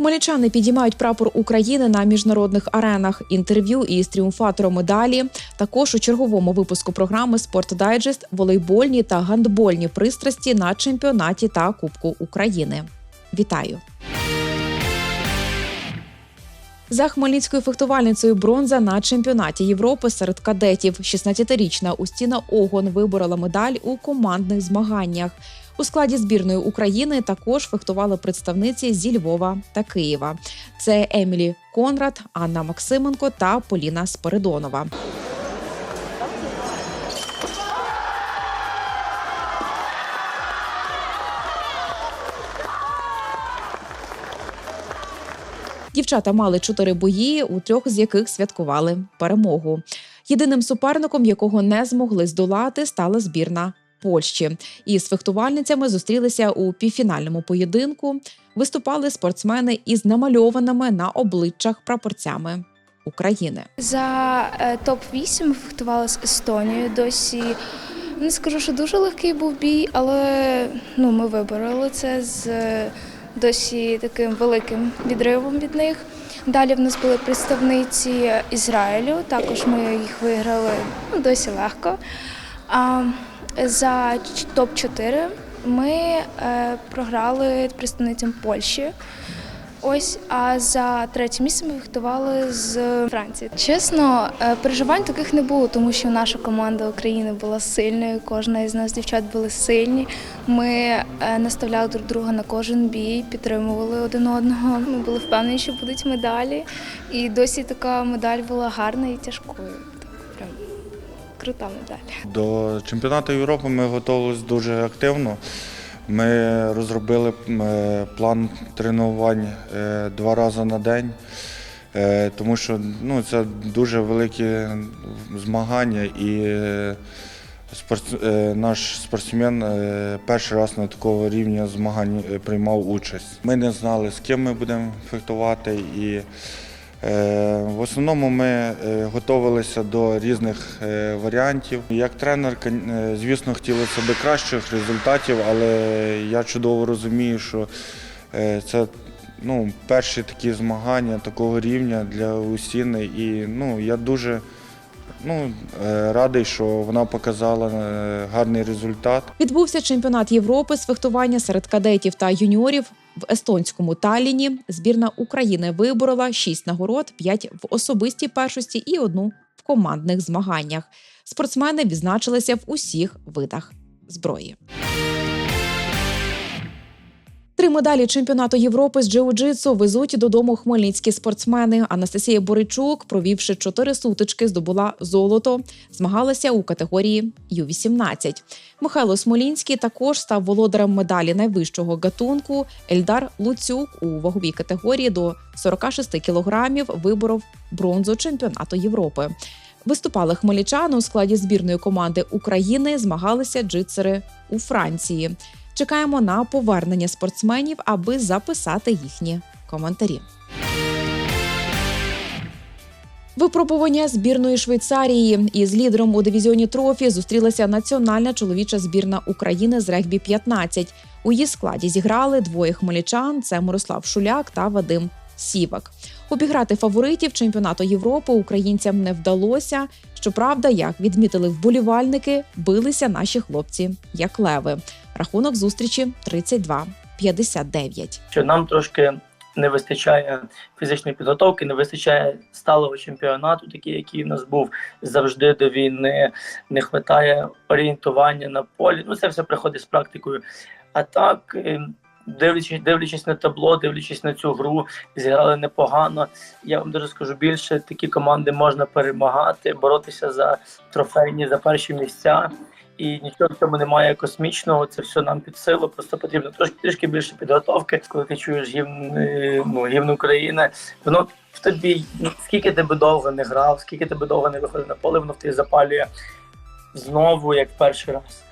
Хмельничани підіймають прапор України на міжнародних аренах. Інтерв'ю із тріумфатором медалі. Також у черговому випуску програми Спорт Дайджест волейбольні та гандбольні пристрасті на чемпіонаті та Кубку України. Вітаю! За хмельницькою фехтувальницею бронза на чемпіонаті Європи серед кадетів. 16-річна Устіна Огон виборола медаль у командних змаганнях. У складі збірної України також фехтували представниці зі Львова та Києва. Це Емілі Конрад, Анна Максименко та Поліна Спиридонова. Дівчата мали чотири бої, у трьох з яких святкували перемогу. Єдиним суперником, якого не змогли здолати, стала збірна Польщі. Із фехтувальницями зустрілися у півфінальному поєдинку. Виступали спортсмени із намальованими на обличчях прапорцями України. За е, топ-8 ми фехтували з Естонією. Досі не скажу, що дуже легкий був бій, але ну, ми вибороли це з е, досі таким великим відривом від них. Далі в нас були представниці Ізраїлю, також ми їх виграли ну, досі легко. А за топ-4 ми е, програли представницям Польщі. Ось, а за третє місце ми фехтували з Франції. Чесно, е, переживань таких не було, тому що наша команда України була сильною. Кожна із нас дівчат були сильні. Ми е, наставляли друг друга на кожен бій, підтримували один одного. Ми були впевнені, що будуть медалі. І досі така медаль була гарна і тяжкою. Крута медаль. До чемпіонату Європи ми готувалися дуже активно. Ми розробили е, план тренувань е, два рази на день, е, тому що ну, це дуже великі змагання і наш спортсмен перший раз на такого рівня змагань приймав участь. Ми не знали, з ким ми будемо фехтувати. І В основному ми е, готувалися до різних е, варіантів. Як тренер, е, звісно, хотілося б кращих результатів, але я чудово розумію, що е, це ну, перші такі змагання такого рівня для Усіни. І ну, я дуже ну, е, радий, що вона показала е, гарний результат. Відбувся чемпіонат Європи з фехтування серед кадетів та юніорів в естонському Талліні. Збірна України виборола 6 нагород, 5 в особистій першості і одну в командних змаганнях. Спортсмени відзначилися в усіх видах зброї. Три медалі чемпіонату Європи з джиу-джитсу везуть додому хмельницькі спортсмени. Анастасія Боричук, провівши чотири сутички, здобула золото. Змагалася у категорії Ю-18. Михайло Смолінський також став володарем медалі найвищого гатунку. Ельдар Луцюк у ваговій категорії до 46 кілограмів виборов бронзу чемпіонату Європи. Виступали хмельничани у складі збірної команди України. Змагалися джитсери у Франції. Чекаємо на повернення спортсменів, аби записати їхні коментарі. Випробування збірної Швейцарії із лідером у дивізіоні трофі зустрілася національна чоловіча збірна України з регбі 15 У її складі зіграли двоє хмельничан: це Мирослав Шуляк та Вадим Сівак. Обіграти фаворитів чемпіонату Європи українцям не вдалося. Щоправда, як відмітили вболівальники, билися наші хлопці як леви. Рахунок зустрічі 32-59. що нам трошки не вистачає фізичної підготовки, не вистачає сталого чемпіонату, такий, який в нас був завжди до війни, не вистачає орієнтування на полі. Ну, це все приходить з практикою. А так, е, дивлячись, дивлячись на табло, дивлячись на цю гру, зіграли непогано. Я вам дуже скажу більше, такі команди можна перемагати, боротися за трофейні, за перші місця. І нічого в цьому немає космічного, це все нам під силу. Просто потрібно трошки трішки більше підготовки. Коли ти чуєш гімн, е, ну, гімн України, воно в тобі ну, скільки ти би довго не грав, скільки ти би довго не виходив на поле, воно в тебе запалює знову, як перший раз.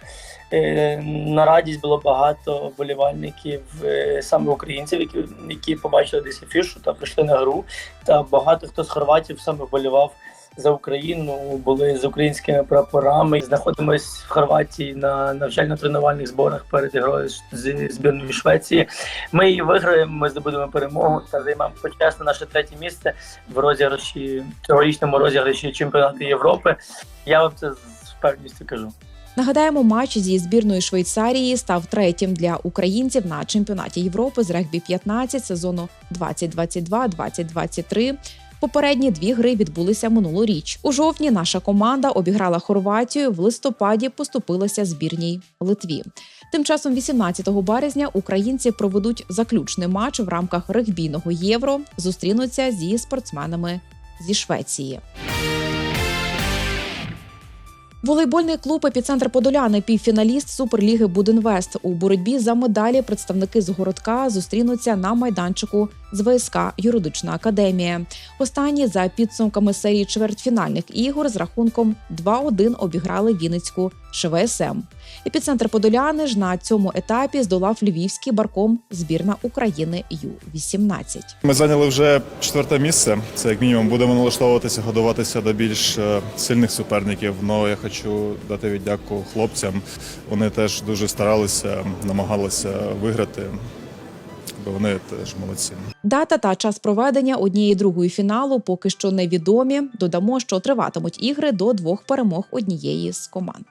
Е, На радість було багато вболівальників, е, саме українців, які, які побачили десь афішу та прийшли на гру. Та багато хто з хорватів саме вболівав за Україну, були з українськими прапорами. Знаходимось в Хорватії на навчально-тренувальних зборах перед грою з збірною Швеції. Ми її виграємо, ми здобудемо перемогу та займемо почесне наше третє місце в розіграші цьогорічному розіграші чемпіонату Європи. Я вам це з впевненістю кажу. Нагадаємо, матч зі збірною Швейцарії став третім для українців на чемпіонаті Європи з регбі 15 сезону 2022-2023. Попередні дві гри відбулися минулоріч. У жовтні наша команда обіграла Хорватію. В листопаді поступилася збірній Литві. Тим часом, 18 березня, українці проведуть заключний матч в рамках регбійного євро. Зустрінуться зі спортсменами зі Швеції. Волейбольний клуб Епіцентр Подоляни, півфіналіст Суперліги Будинвест. У боротьбі за медалі представники з городка зустрінуться на майданчику з ВСК Юридична академія. Останні за підсумками серії чвертьфінальних ігор з рахунком 2-1 обіграли Вінницьку ШВСМ. Епіцентр Подоляни ж на цьому етапі здолав львівський барком збірна України Ю-18. Ми зайняли вже четверте місце. Це як мінімум будемо налаштовуватися, годуватися до більш е, сильних суперників. Ну я хочу дати віддяку хлопцям. Вони теж дуже старалися, намагалися виграти. Бо вони теж молодці. Дата та час проведення однієї другої фіналу поки що невідомі. Додамо, що триватимуть ігри до двох перемог однієї з команд.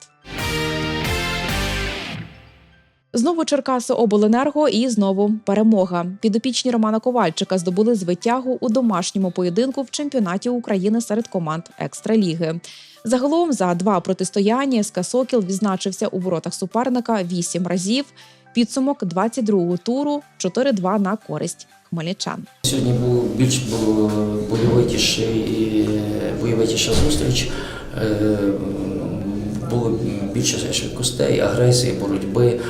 Знову Черкаси Обленерго і знову перемога. Підопічні Романа Ковальчика здобули звитягу у домашньому поєдинку в чемпіонаті України серед команд Екстраліги. Загалом за два протистояння СК Сокіл відзначився у воротах суперника вісім разів. Підсумок 22-го туру 4-2 на користь хмельничан. Сьогодні був більш був бойовитіший і бойовитіша зустріч. Е, Було більше швидкостей, агресії, боротьби.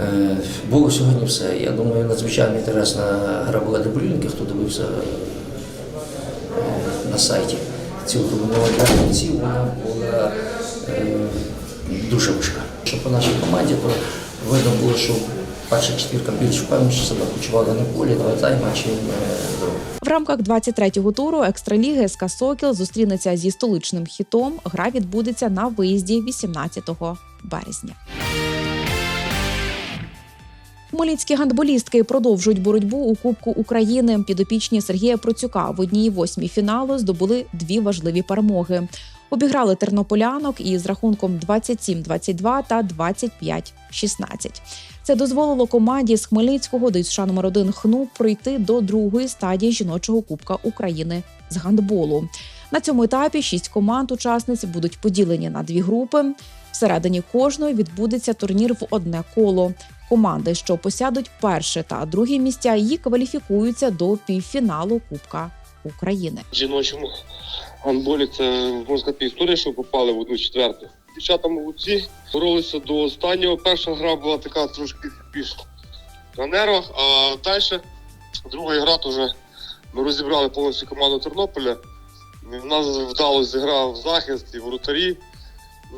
Е, Було сьогодні все. Я думаю, надзвичайно інтересна гра була для болівників, хто дивився е, на сайті цю. Ну, для гравців вона була е, дуже важка. Що по нашій команді, то видно було, що перша четвірка більш впевненіше себе почувала на полі, два тайма, чим е, друга. В рамках 23-го туру екстраліги СК Сокіл зустрінеться зі столичним хітом. Гра відбудеться на виїзді 18 березня. Хмельницькі гандболістки продовжують боротьбу у Кубку України. Підопічні Сергія Процюка в одній восьмій фіналу здобули дві важливі перемоги. Обіграли тернополянок із рахунком 27-22 та 25-16. Це дозволило команді з Хмельницького до США номер 1 ХНУ пройти до другої стадії жіночого Кубка України з гандболу. На цьому етапі шість команд-учасниць будуть поділені на дві групи. Всередині кожної відбудеться турнір в одне коло. Команди, що посядуть перше та друге місця, її кваліфікуються до півфіналу Кубка України. В жіночому гандболі це можна сказати історія, що попали в одну четверту. Дівчата молодці, боролися до останнього. Перша гра була така трошки більш на нервах, а далі друга гра вже ми розібрали повністю команду Тернополя. У нас вдалося зіграв захист і воротарі.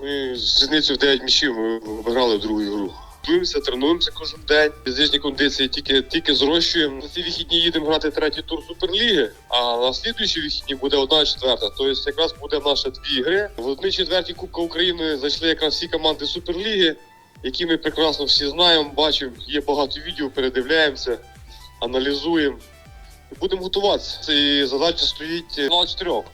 Ми з різницею в 9 м'ячів ми виграли другу гру. Готуємося, тренуємося кожен день. Фізичні кондиції тільки, тільки зрощуємо. На ці вихідні їдемо грати третій тур Суперліги, а на слідуючі вихідні буде одна четверта. Тобто якраз буде наші дві гри. В одній четвертій Кубка України зайшли якраз всі команди Суперліги, які ми прекрасно всі знаємо, бачимо. Є багато відео, передивляємося, аналізуємо. І будемо готуватися. Це задача стоїть на чотирьох.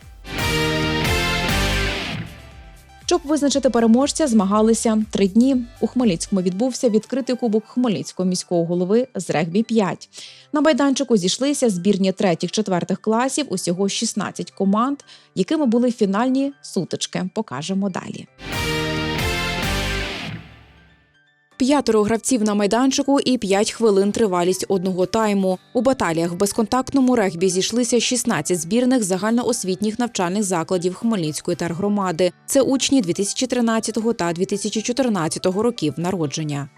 Щоб визначити переможця, змагалися три дні. У Хмельницькому відбувся відкритий кубок Хмельницького міського голови з регбі 5 На майданчику зійшлися збірні третіх-четвертих класів. Усього 16 команд, якими були фінальні сутички. Покажемо далі. П'ятеро гравців на майданчику і 5 хвилин тривалість одного тайму. У баталіях в безконтактному регбі зійшлися 16 збірних загальноосвітніх навчальних закладів Хмельницької тергромади. Це учні 2013 та 2014 років народження.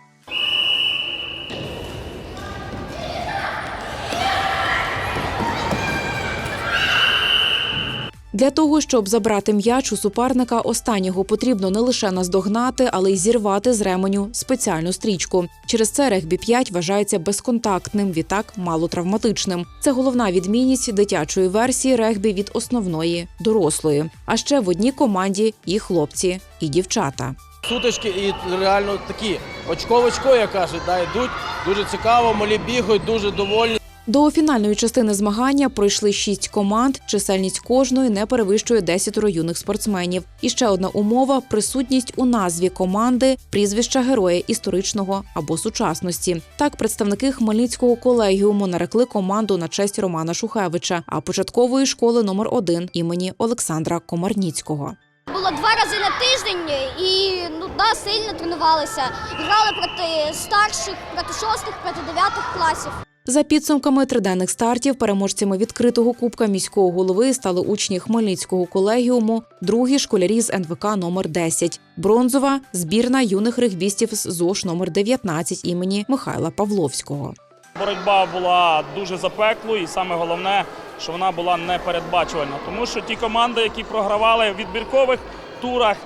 Для того, щоб забрати м'яч у суперника, останнього потрібно не лише наздогнати, але й зірвати з ременю спеціальну стрічку. Через це регбі 5 вважається безконтактним, відтак малотравматичним. Це головна відмінність дитячої версії регбі від основної дорослої. А ще в одній команді і хлопці, і дівчата. Сутички і реально такі очко-очко, як кажуть, да, йдуть дуже цікаво, малі бігають, дуже довольні. До фінальної частини змагання пройшли шість команд. Чисельність кожної не перевищує 10 юних спортсменів. І ще одна умова присутність у назві команди прізвища героя історичного або сучасності. Так, представники Хмельницького колегіуму нарекли команду на честь Романа Шухевича, а початкової школи номер 1 імені Олександра Комарніцького. Було два рази на тиждень і ну да, сильно тренувалися. Грали проти старших, проти шостих, проти дев'ятих класів. За підсумками триденних стартів, переможцями відкритого кубка міського голови стали учні Хмельницького колегіуму, другі школярі з НВК номер 10 бронзова збірна юних регбістів з ЗОШ номер 19 імені Михайла Павловського. Боротьба була дуже запеклою, і саме головне, що вона була непередбачувальна. Тому що ті команди, які програвали в відбіркових турах,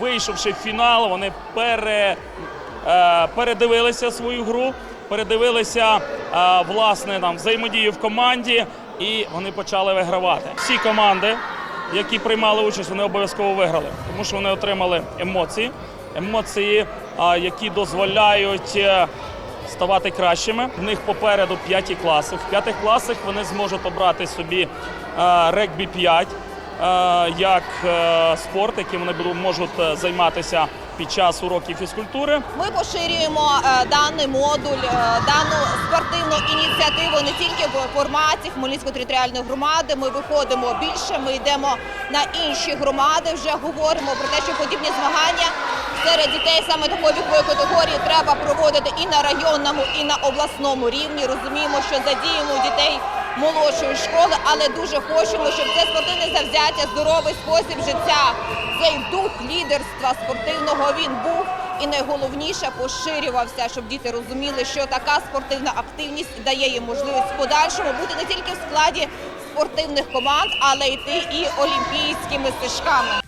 вийшовши в фінал, вони пере, е, передивилися свою гру, передивилися е, власне там взаємодію в команді, і вони почали вигравати. Всі команди, які приймали участь, вони обов'язково виграли, тому що вони отримали емоції, емоції, які дозволяють. е, ставати кращими. В них попереду п'яті класи. В п'ятих класах вони зможуть обрати собі е, регбі 5 е, як е, спорт, яким вони можуть е, займатися під час уроків фізкультури. Ми поширюємо е, даний модуль, е, дану спортивну ініціативу не тільки в форматі Хмельницької територіальної громади. Ми виходимо більше, ми йдемо на інші громади. Вже говоримо про те, що подібні змагання серед дітей саме такої вікової категорії треба проводити і на районному, і на обласному рівні. Розуміємо, що задіємо дітей молодшої школи, але дуже хочемо, щоб це спортивне завзяття, здоровий спосіб життя, цей дух лідерства спортивного він був і найголовніше поширювався, щоб діти розуміли, що така спортивна активність дає їм можливість в подальшому бути не тільки в складі спортивних команд, але йти і олімпійськими стежками.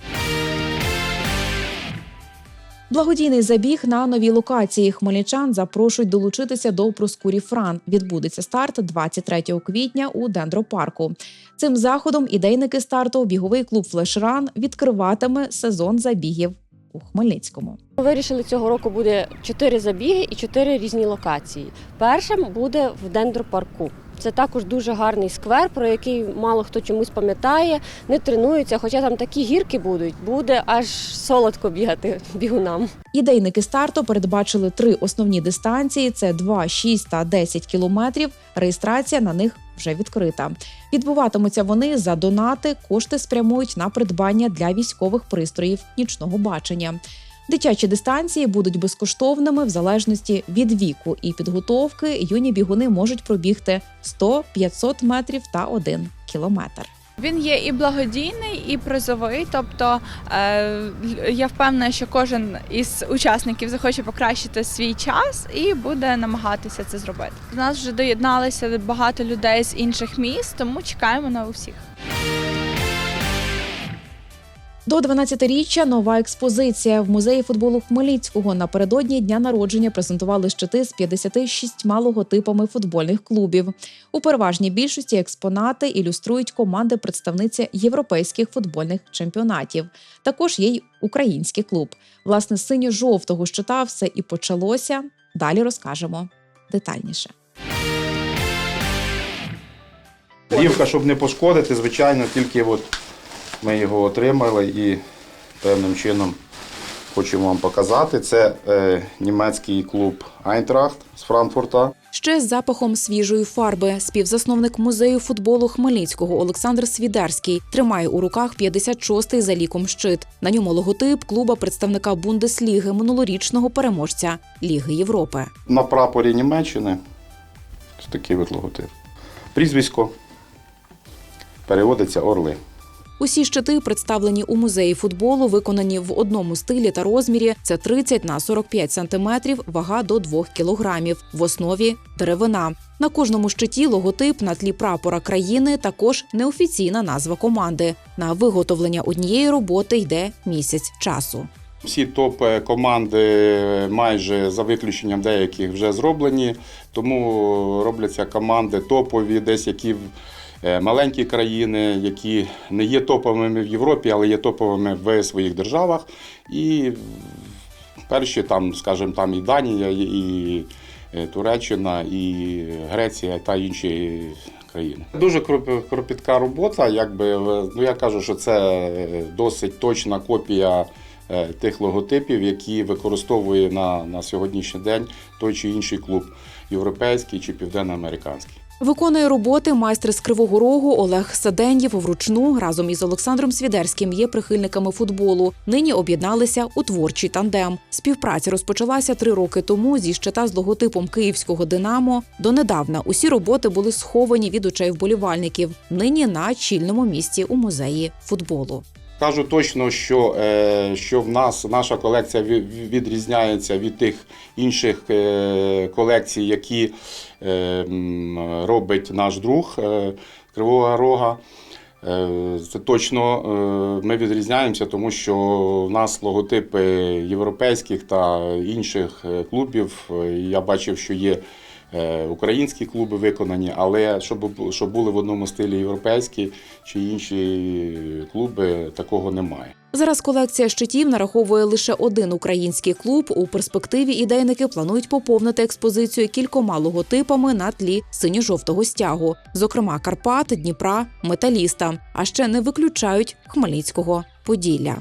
Благодійний забіг на новій локації хмельничан запрошують долучитися до Проскурі Фран. Відбудеться старт 23 квітня у дендропарку. Цим заходом ідейники старту біговий клуб Флешран відкриватиме сезон забігів у Хмельницькому. Ми Вирішили цього року буде чотири забіги і чотири різні локації. Першим буде в дендропарку. Це також дуже гарний сквер, про який мало хто чомусь пам'ятає, не тренуються, хоча там такі гірки будуть, буде аж солодко бігати бігунам. Ідейники старту передбачили три основні дистанції: це 2, 6 та 10 кілометрів. Реєстрація на них вже відкрита. Відбуватимуться вони за донати. Кошти спрямують на придбання для військових пристроїв нічного бачення. Дитячі дистанції будуть безкоштовними в залежності від віку і підготовки. Юні бігуни можуть пробігти 100, 500 метрів та 1 кілометр. Він є і благодійний, і призовий. Тобто е, я впевнена, що кожен із учасників захоче покращити свій час і буде намагатися це зробити. До нас вже доєдналися багато людей з інших міст, тому чекаємо на усіх. До 12-річчя нова експозиція в музеї футболу Хмельницького напередодні дня народження презентували щити з 56 логотипами футбольних клубів. У переважній більшості експонати ілюструють команди представниці європейських футбольних чемпіонатів. Також є й український клуб. Власне, синьо-жовтого щита все і почалося. Далі розкажемо детальніше. Плівка, щоб не пошкодити, звичайно, тільки от ми його отримали і певним чином хочемо вам показати. Це е, німецький клуб Айнтрахт з Франкфурта. Ще з запахом свіжої фарби. Співзасновник музею футболу Хмельницького Олександр Свідерський тримає у руках 56-й за ліком щит. На ньому логотип клуба представника Бундесліги минулорічного переможця Ліги Європи. На прапорі Німеччини такий от логотип. Прізвисько переводиться Орли. Усі щити представлені у музеї футболу, виконані в одному стилі та розмірі. Це 30 на 45 сантиметрів, вага до 2 кілограмів. В основі деревина. На кожному щиті логотип на тлі прапора країни, також неофіційна назва команди. На виготовлення однієї роботи йде місяць часу. Всі топ команди майже за виключенням деяких вже зроблені, тому робляться команди топові, десь які маленькі країни, які не є топовими в Європі, але є топовими в своїх державах. І перші там, скажімо, там і Данія, і е, Туреччина, і Греція та інші країни. Дуже кропітка робота. Якби ну я кажу, що це е, досить точна копія е, тих логотипів, які використовує на, на сьогоднішній день той чи інший клуб європейський чи південноамериканський. Виконує роботи майстер з Кривого Рогу Олег Саденєв вручну разом із Олександром Свідерським є прихильниками футболу. Нині об'єдналися у творчий тандем. Співпраця розпочалася три роки тому зі щита з логотипом київського Динамо. Донедавна усі роботи були сховані від очей вболівальників. Нині на чільному місці у музеї футболу. Кажу точно, що, е, що в нас наша колекція відрізняється від тих інших е, колекцій, які е, робить наш друг Кривого Рога. Це точно ми відрізняємося, тому що в нас логотипи європейських та інших клубів. Я бачив, що є українські клуби виконані, але щоб, щоб були в одному стилі європейські чи інші клуби, такого немає. Зараз колекція щитів нараховує лише один український клуб. У перспективі ідейники планують поповнити експозицію кількома логотипами на тлі синьо-жовтого стягу, зокрема Карпат, Дніпра, Металіста. А ще не виключають Хмельницького Поділля.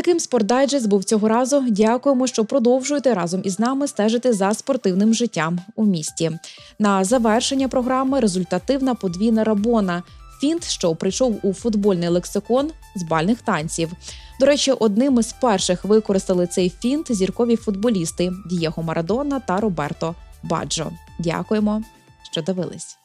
Таким спортдайджест був цього разу. Дякуємо, що продовжуєте разом із нами стежити за спортивним життям у місті. На завершення програми результативна подвійна рабона. Фінт, що прийшов у футбольний лексикон з бальних танців. До речі, одним із перших використали цей фінт зіркові футболісти Дієго Марадона та Роберто Баджо. Дякуємо, що дивились.